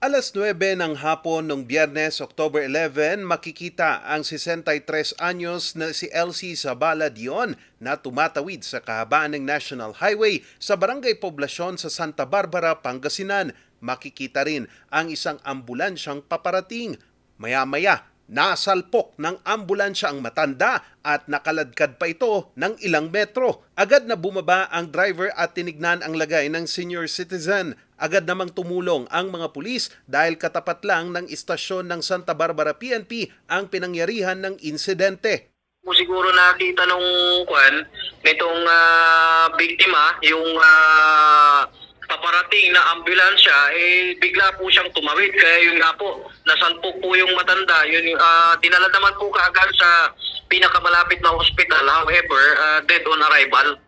Alas 9 ng hapon ng biyernes, October 11, makikita ang 63 anyos na si Elsie Zabala Dion na tumatawid sa kahabaan ng National Highway sa Barangay Poblasyon sa Santa Barbara, Pangasinan. Makikita rin ang isang ambulansyang paparating. Maya-maya, nasalpok ng ambulansya ang matanda at nakaladkad pa ito ng ilang metro. Agad na bumaba ang driver at tinignan ang lagay ng senior citizen. Agad namang tumulong ang mga pulis dahil katapat lang ng istasyon ng Santa Barbara PNP ang pinangyarihan ng insidente. po siguro nakita nung kwan nitong ah, biktima yung ah, paparating na ambulansya eh bigla po siyang tumawid. Kaya yun nga po nasalpok po yung matanda. Yun ah, dinala naman po kaagad sa pinakamalapit na hospital. However ah, dead on arrival.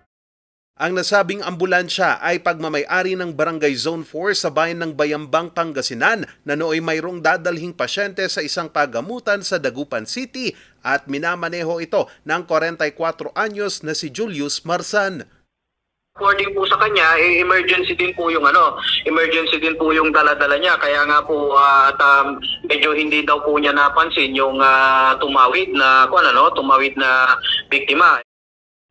Ang nasabing ambulansya ay pagmamayari ng Barangay Zone 4 sa bayan ng Bayambang, Pangasinan na nooy mayroong dadalhing pasyente sa isang pagamutan sa Dagupan City at minamaneho ito ng 44 anyos na si Julius Marsan. According po sa kanya, eh, emergency din po yung ano, emergency din po yung dala-dala niya. Kaya nga po ah, at um, medyo hindi daw po niya napansin yung ah, tumawid na kung ano, tumawid na biktima.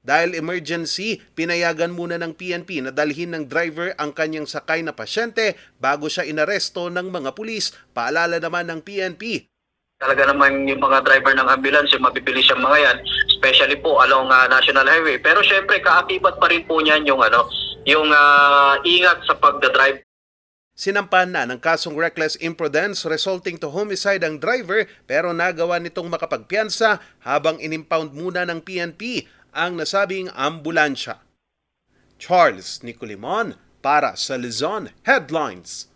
Dahil emergency, pinayagan muna ng PNP na dalhin ng driver ang kanyang sakay na pasyente bago siya inaresto ng mga pulis. Paalala naman ng PNP, Talaga naman yung mga driver ng ambulance, mabibilis yung mga yan, especially po along ah, National Highway. Pero syempre, kaakibat pa rin po niyan yung ano, yung ah, ingat sa pagdadrive. Sinampan na ng kasong reckless imprudence resulting to homicide ang driver pero nagawa nitong makapagpiansa habang inimpound muna ng PNP ang nasabing ambulansya. Charles Nicolimon para sa Luzon Headlines.